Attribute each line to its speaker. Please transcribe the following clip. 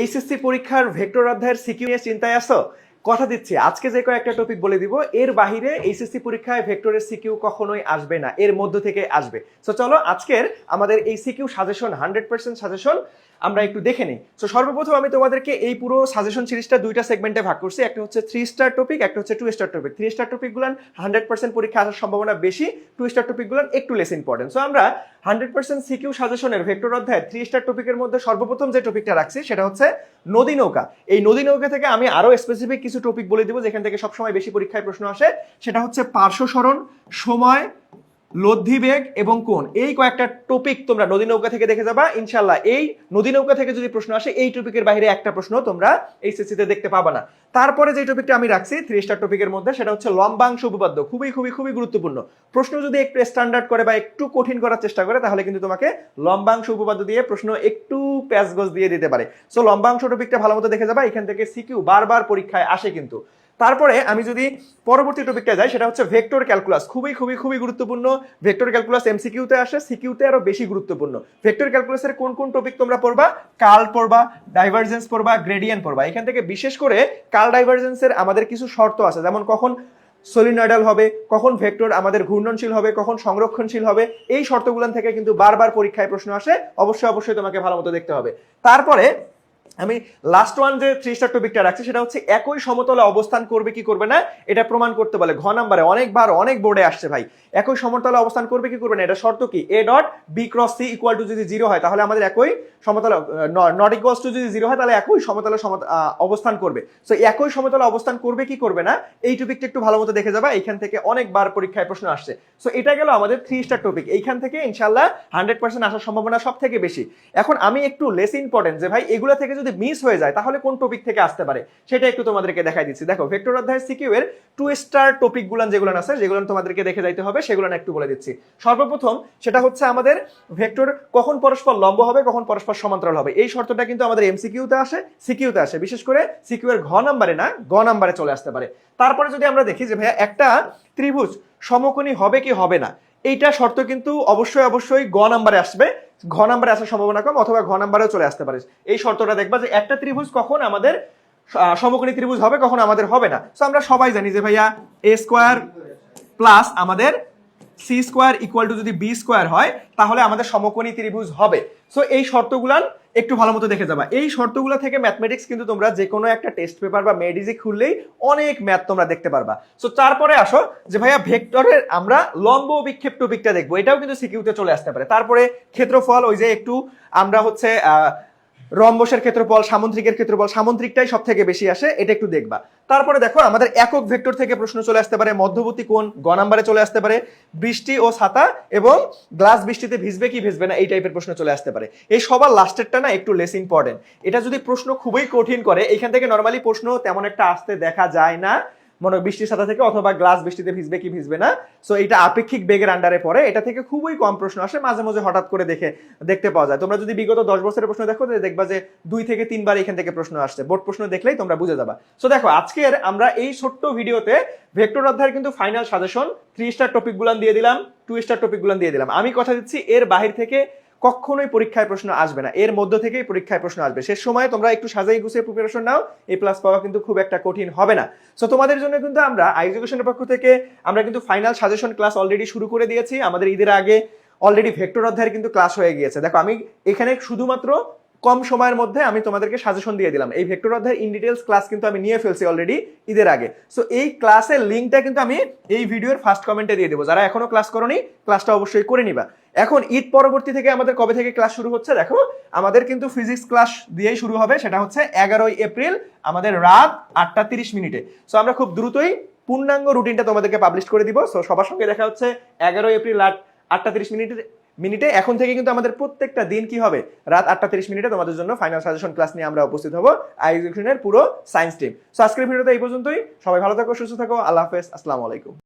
Speaker 1: HSC পরীক্ষার vector অধ্যায়ের CQ নিয়ে চিন্তায় আসো কথা দিচ্ছি, আজকে যে কয়েকটা টপিক বলে দিব, এর বাহিরে এইচএসসি পরীক্ষায় ভেক্টরের সিকিউ কখনোই আসবে না, এর মধ্য থেকে আসবে। সো চলো আজকের আমাদের এই CQ suggestion hundred percent suggestion আমরা একটু দেখে নিই। সো সর্বপ্রথম আমি তোমাদেরকে এই পুরো সাজেশন সিরিজটা দুইটা সেগমেন্টে ভাগ করছি, একটা হচ্ছে থ্রি স্টার টপিক একটা হচ্ছে two star topic three star টপিকগুলো হান্ড্রেড পার্সেন্ট পরীক্ষা আসার সম্ভাবনা বেশি টু স্টার টপিকগুলো একটু লেস ইম্পর্টেন্ট সো আমরা হান্ড্রেড পার্সেন্ট সিকিউ সাজেশনের ভেক্টর অধ্যায় থ্রি স্টার টপিকের মধ্যে সর্বপ্রথম যে টপিকটা রাখছি, সেটা হচ্ছে নদী নৌকা। এই নদী নৌকা থেকে আমি আরও স্পেসিফিক কিছু টপিক বলে দিব, যেখান থেকে সবসময় বেশি পরীক্ষায় প্রশ্ন আসে। সেটা হচ্ছে পার্শ্বসরণ, সময় লব্ধি বেগ এবং কোন এই কয়েকটা টপিক তোমরা নদী নৌকা থেকে দেখে যাবা। ইনশাল্লাহ এই নদী নৌকা থেকে যদি প্রশ্ন আসে, এই টপিকের বাইরে একটা প্রশ্ন তোমরা এইচএসসি তে দেখতে পাবা না। তারপরে যে টপিকটা আমি রাখছি থ্রি স্টার টপিকের মধ্যে, সেটা হচ্ছে লম্বাংশ উপপাদ্য। খুবই খুবই খুবই গুরুত্বপূর্ণ। প্রশ্ন যদি একটু স্ট্যান্ডার্ড করে বা একটু কঠিন করার চেষ্টা করে, তাহলে কিন্তু তোমাকে লম্বাংশ উপপাদ্য দিয়ে প্রশ্ন একটু প্যাচগোজ দিয়ে দিতে পারে। সো লম্বাংশ টপিকটা ভালো মতো দেখে যাবা, এখান থেকে সিকিউ বারবার পরীক্ষায় আসে কিন্তু। তারপরে আমি যদি পরবর্তী টপিকটা যাই, সেটা হচ্ছে ভেক্টর ক্যালকুলাস খুবই খুবই খুবই গুরুত্বপূর্ণ। ভেক্টর ক্যালকুলাস এমসিকিউতে আসে সিকিউতে আরও বেশি গুরুত্বপূর্ণ। ভেক্টর ক্যালকুলাসের কোন কোন টপিক তোমরা পড়বা? কাল পড়বা ডাইভারজেন্স পড়বা গ্রেডিয়েন্ট পড়বা। এখান থেকে বিশেষ করে কাল ডাইভারজেন্সের আমাদের কিছু শর্ত আছে। যেমন কখন সলিনয়েডাল হবে, কখন ভেক্টর আমাদের ঘূর্ণনশীল হবে, কখন সংরক্ষণশীল হবে। এই শর্তগুলো থেকে কিন্তু বারবার পরীক্ষায় প্রশ্ন আসে। অবশ্যই অবশ্যই তোমাকে ভালো মতো দেখতে হবে। তারপরে আমি লাস্ট ওয়ান যে থ্রি স্টার টপিকটা রাখছি, সেটা হচ্ছে একই সমতলে অবস্থান করবে কি করবে না, এটা প্রমাণ করতে বলে। ঘ নাম্বারে অনেকবার, অনেক বোর্ডে আসছে ভাই। একই সমতলে অবস্থান করবে কি করবে না, এটা শর্ত কি? A dot B cross C equal to যদি জিরো হয়, তাহলে আমাদের একই সমতলে নট ইকুয়ালস টু যদি জিরো হয়, তাহলে একই সমতলে সম- অবস্থান করবে। সো একই সমতলে অবস্থান করবে কি করবে না, এই টপিকটা একটু ভালো মতো দেখে যাবা, এইখান থেকে অনেকবার পরীক্ষায় প্রশ্ন আসছে। সো এটা গেল আমাদের থ্রি স্টার টপিক এইখান থেকে ইনশাল্লাহ হান্ড্রেড পার্সেন্ট আসার সম্ভাবনা সব থেকে বেশি। এখন আমি একটু লেস ইম্পর্টেন্ট যে ভাই, এগুলো থেকে যদি মিস হয়ে যায়, তাহলে কোন টপিক থেকে আসতে পারে? সেটা একটু তোমাদেরকে দেখাই দিচ্ছি। দেখো ভেক্টর অধ্যায় সিকিউ এর টু স্টার টপিক গুলান যেগুলো আছে যেগুলো তোমাদেরকে দেখে যাইতে হবে সেগুলো একটু বলে দিচ্ছি। সর্বপ্রথম সেটা হচ্ছে আমাদের ভেক্টর কখন পরস্পর লম্ব হবে, কখন পরস্পর সমান্তরাল হবে। এই শর্তটা কিন্তু আমাদের এমসিকিউতে আসে সিকিউতে আসে। বিশেষ করে সিকিউ এর ঘ নাম্বারে না গ নাম্বারে চলে আসতে পারে। তারপরে যদি আমরা দেখি যে ভাইয়া একটা ত্রিভুজ সমকোণী হবে কি হবে না, এইটা শর্ত কিন্তু অবশ্যই অবশ্যই গ নাম্বারে আসবে। ঘ নাম্বারে আসার সম্ভাবনা কম অথবা ঘ নাম্বারেও চলে আসতে পারে। এই শর্তটা দেখবা যে একটা ত্রিভুজ কখন আমাদের সমকোণী ত্রিভুজ হবে, কখন আমাদের হবে না। তো আমরা সবাই জানি যে ভাইয়া এ স্কোয়ার প্লাস আমাদের সি স্কোয়ার ইকুয়াল টু যদি বি স্কোয়ার হয়, তাহলে আমাদের সমকোণী ত্রিভুজ হবে। সো এই শর্তগুলান একটু ভালো মতো দেখে যাবা। এই শর্তগুলো থেকে ম্যাথমেটিক্স কিন্তু তোমরা যে কোনো একটা টেস্ট পেপার বা মেডিজি খুললেই অনেক ম্যাথ তোমরা দেখতে পারবা। সো তারপরে আসো যে ভাইয়া ভেক্টরের আমরা লম্ব বিক্ষেপ টপিকটা দেখব। এটাও কিন্তু সিকিউতে চলে আসতে পারে। তারপরে ক্ষেত্রফল ওই যে একটু আমরা হচ্ছে রম্বসের ক্ষেত্রফল, সামুদ্রিকের ক্ষেত্রফল, সামুদ্রিকটাই সব থেকে বেশি আসে, এটা একটু দেখবা। তারপরে দেখো, আমাদের একক ভেক্টর থেকে প্রশ্ন চলে আসতে পারে, মধ্যবর্তী কোন গ নাম্বারে চলে আসতে পারে, বৃষ্টি ও ছাতা এবং গ্লাস বৃষ্টিতে ভিজবে কি ভিজবে না, এই টাইপের প্রশ্ন চলে আসতে পারে। এই সবার লাস্টেরটা না একটু লেস ইম্পর্টেন্ট এটা যদি প্রশ্ন খুবই কঠিন করে, এখান থেকে নর্মালি প্রশ্ন তেমন একটা আসতে দেখা যায় না। মনে বৃষ্টির সাথে থেকে অথবা গ্লাস বৃষ্টিতে ভিজবে কি ভিজবে না। সো এটা আপেক্ষিক বেগের আন্ডারে পড়ে। এটা থেকে খুবই কম প্রশ্ন আসে, মাঝে মাঝে হঠাৎ করে দেখে, দেখতে পাওয়া যায়। তোমরা যদি বিগত দশ বছরের প্রশ্ন দেখো দেখবা যে দুই থেকে তিনবার এখান থেকে প্রশ্ন আসছে। বোর্ড প্রশ্ন দেখলেই তোমরা বুঝে যাবা। সো দেখো, আজকের আমরা এই ছোট্ট ভিডিওতে ভেক্টর অধ্যায়ের কিন্তু final suggestion three star topic গুলান দিয়ে দিলাম টু স্টার টপিক গুলান দিয়ে দিলাম। আমি কথা দিচ্ছি এর বাহির থেকে কখনোই পরীক্ষায় প্রশ্ন আসবে না। এর মধ্য থেকেই পরীক্ষায় প্রশ্ন আসবে। সে সময় তোমরা একটু সাজাই গুছিয়ে প্রিপারেশন নাও এই প্লাস পাওয়া কিন্তু খুব একটা কঠিন হবে না। সো তোমাদের জন্য কিন্তু আমরা আই এডুকেশনের পক্ষ থেকে আমরা কিন্তু ফাইনাল সাজেশন ক্লাস অলরেডি শুরু করে দিয়েছি। আমাদের ঈদের আগে অলরেডি ভেক্টর অধ্যায়ের কিন্তু ক্লাস হয়ে গিয়েছে। দেখো, আমি এখানে শুধুমাত্র কম সময়ের মধ্যে আমি তোমাদেরকে সাজেশন দিয়ে দিলাম। এই ভেক্টর অধ্যায়ের ইন ডিটেলস ক্লাস কিন্তু আমি নিয়ে ফেলছি অলরেডি ঈদের আগে। সো এই ক্লাসের লিঙ্কটা কিন্তু আমি এই ভিডিওর ফার্স্ট কমেন্টে দিয়ে দেবো। যারা এখনও ক্লাস করনি ক্লাসটা অবশ্যই করে নিবা। এখন ঈদ পরবর্তী থেকে আমাদের কবে থেকে ক্লাস শুরু হচ্ছে, দেখো, আমাদের কিন্তু ফিজিক্স ক্লাস দিয়েই শুরু হবে, সেটা হচ্ছে এগারোই এপ্রিল, আমাদের রাত আটটা তিরিশ মিনিটে। সো আমরা খুব দ্রুতই পূর্ণাঙ্গ রুটিনটা তোমাদেরকে পাবলিশ করে দিব। সো সবার সঙ্গে দেখা হচ্ছে এগারোই এপ্রিল রাত আটটা তিরিশ মিনিটের মিনিটে। এখন থেকে কিন্তু আমাদের প্রত্যেকটা দিন কি হবে? রাত আটটা তিরিশ মিনিটে তোমাদের জন্য ফাইনাল সাজেশন ক্লাস নিয়ে আমরা উপস্থিত হব আইজুকেশনের পুরো সায়েন্স টিম সো আজকের ভিডিওতে এই পর্যন্তই। সবাই ভালো থাকো, সুস্থ থাকো। আল্লাহ হাফেজ। আসসালামু আলাইকুম।